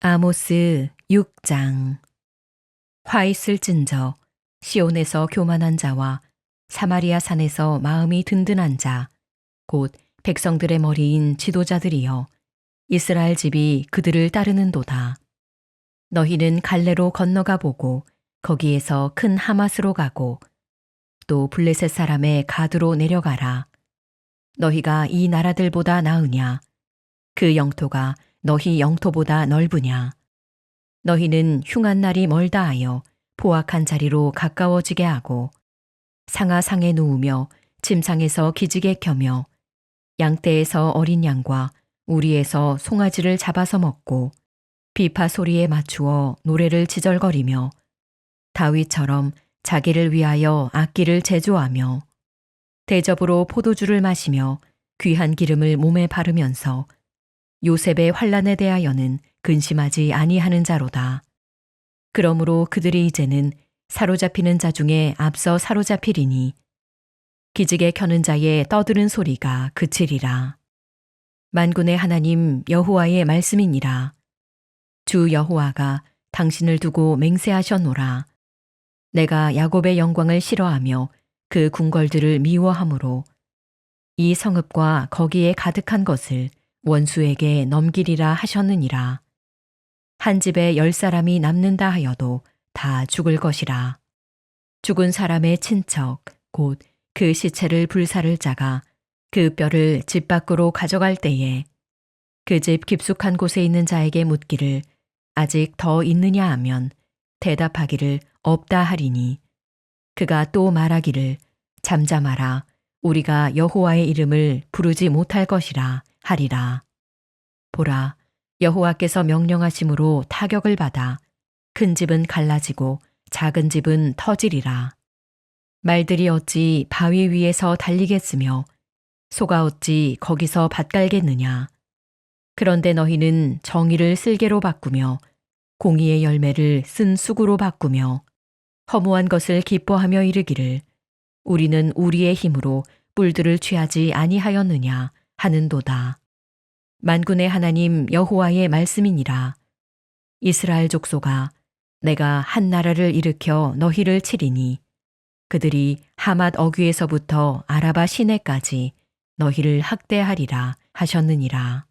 아모스 6장. 화 있을진저 시온에서 교만한 자와 사마리아 산에서 마음이 든든한 자 곧 백성들의 머리인 지도자들이여 이스라엘 집이 그들을 따르는도다. 너희는 갈래로 건너가 보고 거기에서 큰 하맛으로 가고 또 블레셋 사람의 가드로 내려가라. 너희가 이 나라들보다 나으냐? 그 영토가 너희 영토보다 넓으냐? 너희는 흉한 날이 멀다 하여 포악한 자리로 가까워지게 하고 상하 상에 누우며 침상에서 기지개 켜며 양떼에서 어린 양과 우리에서 송아지를 잡아서 먹고 비파 소리에 맞추어 노래를 지절거리며 다윗처럼 자기를 위하여 악기를 제조하며 대접으로 포도주를 마시며 귀한 기름을 몸에 바르면서 요셉의 환란에 대하여는 근심하지 아니하는 자로다. 그러므로 그들이 이제는 사로잡히는 자 중에 앞서 사로잡히리니 기지개 켜는 자의 떠드는 소리가 그치리라. 만군의 하나님 여호와의 말씀이니라. 주 여호와가 당신을 두고 맹세하셨노라. 내가 야곱의 영광을 싫어하며 그 궁궐들을 미워하므로 이 성읍과 거기에 가득한 것을 원수에게 넘기리라 하셨느니라. 한 집에 열 사람이 남는다 하여도 다 죽을 것이라. 죽은 사람의 친척, 곧 그 시체를 불사를 자가 그 뼈를 집 밖으로 가져갈 때에 그 집 깊숙한 곳에 있는 자에게 묻기를 아직 더 있느냐 하면 대답하기를 없다 하리니 그가 또 말하기를 잠잠하라 우리가 여호와의 이름을 부르지 못할 것이라 하리라. 보라, 여호와께서 명령하심으로 타격을 받아 큰 집은 갈라지고 작은 집은 터지리라. 말들이 어찌 바위 위에서 달리겠으며 소가 어찌 거기서 밭갈겠느냐. 그런데 너희는 정의를 쓸개로 바꾸며 공의의 열매를 쓴 수구로 바꾸며 허무한 것을 기뻐하며 이르기를 우리는 우리의 힘으로 뿔들을 취하지 아니하였느냐 하는도다. 만군의 하나님 여호와의 말씀이니라. 이스라엘 족속아, 내가 한 나라를 일으켜 너희를 치리니 그들이 하맛 어귀에서부터 아라바 시내까지 너희를 학대하리라 하셨느니라.